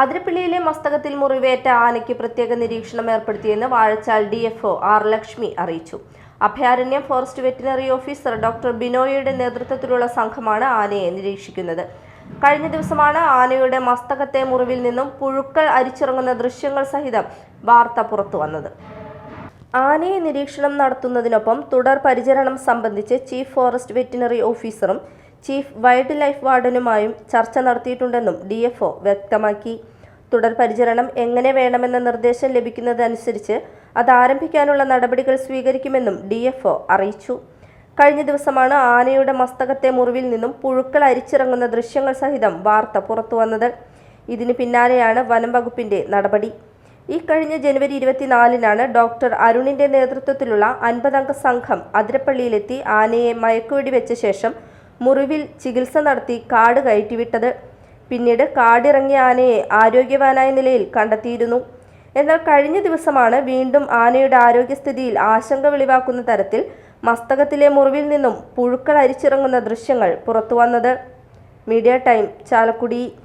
അതിരപ്പള്ളിയിലെ മസ്തകത്തിൽ മുറിവേറ്റ ആനയ്ക്ക് പ്രത്യേക നിരീക്ഷണം ഏർപ്പെടുത്തിയെന്ന് Vazhachal D F O R Lakshmi അറിയിച്ചു. Abhayaranyam forest veterinary officer doctor ബിനോയിയുടെ നേതൃത്വത്തിലുള്ള സംഘമാണ് ആനയെ നിരീക്ഷിക്കുന്നത്. കഴിഞ്ഞ ദിവസമാണ് ആനയുടെ മസ്തകത്തെ മുറിവിൽ നിന്നും പുഴുക്കൾ അരിച്ചിറങ്ങുന്ന ദൃശ്യങ്ങൾ സഹിതം വാർത്ത പുറത്തു വന്നത്. ആനയെ നിരീക്ഷണം നടത്തുന്നതിനൊപ്പം തുടർ പരിചരണം സംബന്ധിച്ച് ചീഫ് ഫോറസ്റ്റ് വെറ്റിനറി ഓഫീസറും ചീഫ് വൈൽഡ് ലൈഫ് വാർഡനുമായും ചർച്ച നടത്തിയിട്ടുണ്ടെന്നും ഡി എഫ് വ്യക്തമാക്കി. തുടർ പരിചരണം എങ്ങനെ വേണമെന്ന നിർദ്ദേശം ലഭിക്കുന്നതനുസരിച്ച് അത് ആരംഭിക്കാനുള്ള നടപടികൾ സ്വീകരിക്കുമെന്നും ഡി എഫ് അറിയിച്ചു. കഴിഞ്ഞ ദിവസമാണ് ആനയുടെ മസ്തകത്തെ മുറിവിൽ നിന്നും പുഴുക്കൾ അരിച്ചിറങ്ങുന്ന ദൃശ്യങ്ങൾ സഹിതം വാർത്ത പുറത്തുവന്നത്. ഇതിന് പിന്നാലെയാണ് വനം വകുപ്പിന്റെ നടപടി. ഈ കഴിഞ്ഞ ജനുവരി ഇരുപത്തിനാലിനാണ് ഡോക്ടർ അരുണിന്റെ നേതൃത്വത്തിലുള്ള അൻപതംഗ സംഘം അതിരപ്പള്ളിയിലെത്തി ആനയെ മയക്കുവെടി വെച്ച ശേഷം മുറിവിൽ ചികിത്സ നടത്തി കാട് കയറ്റിവിട്ടത്. പിന്നീട് കാടിറങ്ങിയ ആനയെ ആരോഗ്യവാനായ നിലയിൽ കണ്ടെത്തിയിരുന്നു. എന്നാൽ കഴിഞ്ഞ ദിവസമാണ് വീണ്ടും ആനയുടെ ആരോഗ്യസ്ഥിതിയിൽ ആശങ്ക വെളിവാക്കുന്ന തരത്തിൽ മസ്തകത്തിലെ മുറിവിൽ നിന്നും പുഴുക്കൾ അരിച്ചിറങ്ങുന്ന ദൃശ്യങ്ങൾ പുറത്തുവന്നത്. Media time Chalakudy.